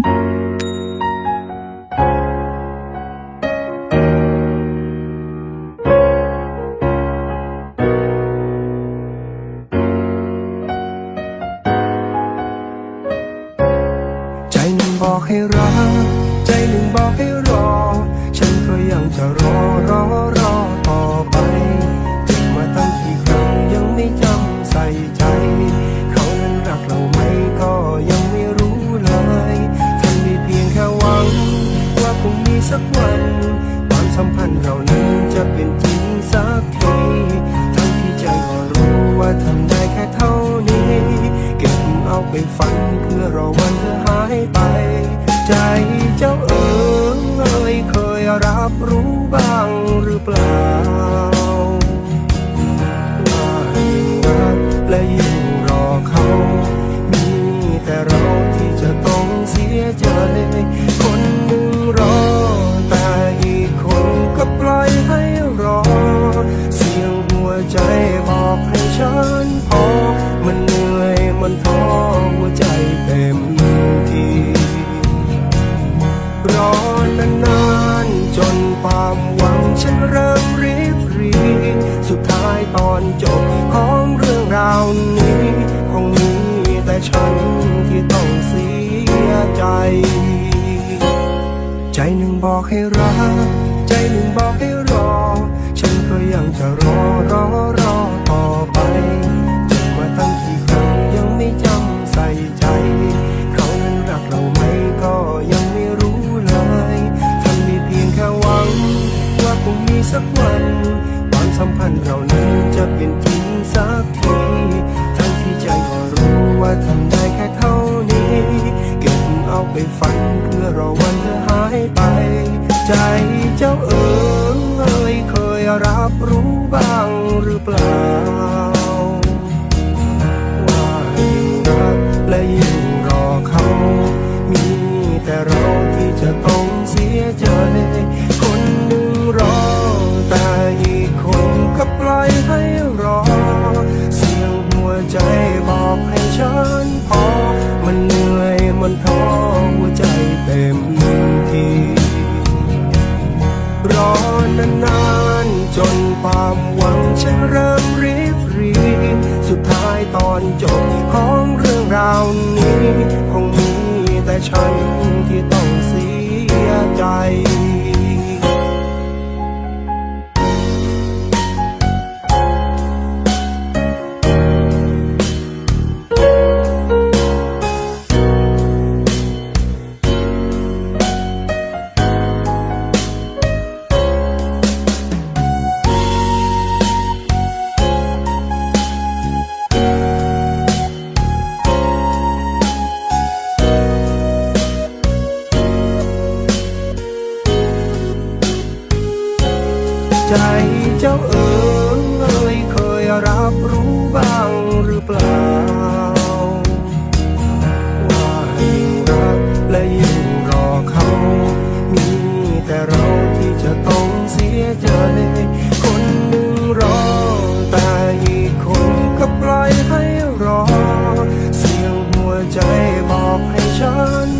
ใจหนึ่งบอกให้รัก ใจหนึ่งบอกให้รอ ฉันก็ยังจะรอรอรอ สักทีทั้งที่ใจก็รู้ว่าทำได้แค่เท่านี้ เก็บเอาไปฝันเพื่อรอวันเธอหายไป ใจเจ้าเอ๋ยเคยรับรู้บ้างหรือเปล่าว่า ฉันเริ่มรีบรีสุดท้ายตอนจบของเรื่องราวนี้คงมีแต่ฉันที่ต้องเสียใจ ใจหนึ่งบอกให้รัก ใจหนึ่งบอกให้รอ ฉันก็ยังจะรอรอรอต่อไป สัมพันธ์เรานั้นจะเป็นจริงสักที ทั้งที่ใจก็รู้ว่าทำได้แค่เท่านี้ เก็บเอาไปฝันเพื่อรอวันเธอหายไป ใจเจ้าเอ๋ยเคยรับรู้บ้างหรือเปล่าว่า อนท้อหัวใจเต็มทีรอนานๆจนความหวังฉันเริ่มริบรีสุดท้ายตอนจบของเรื่องราวนี้ คงมีแต่ฉันที่ต้องเสียใจ ใจเจ้าเอ๋ยเคยรับรู้บ้างหรือเปล่า ว่ายิ่งรักและยิ่งรอเขา มีแต่เราที่จะต้องเสียใจ คนหนึ่งรอแต่อีกคนก็ปล่อยให้รอ เสียงหัวใจบอกให้ฉัน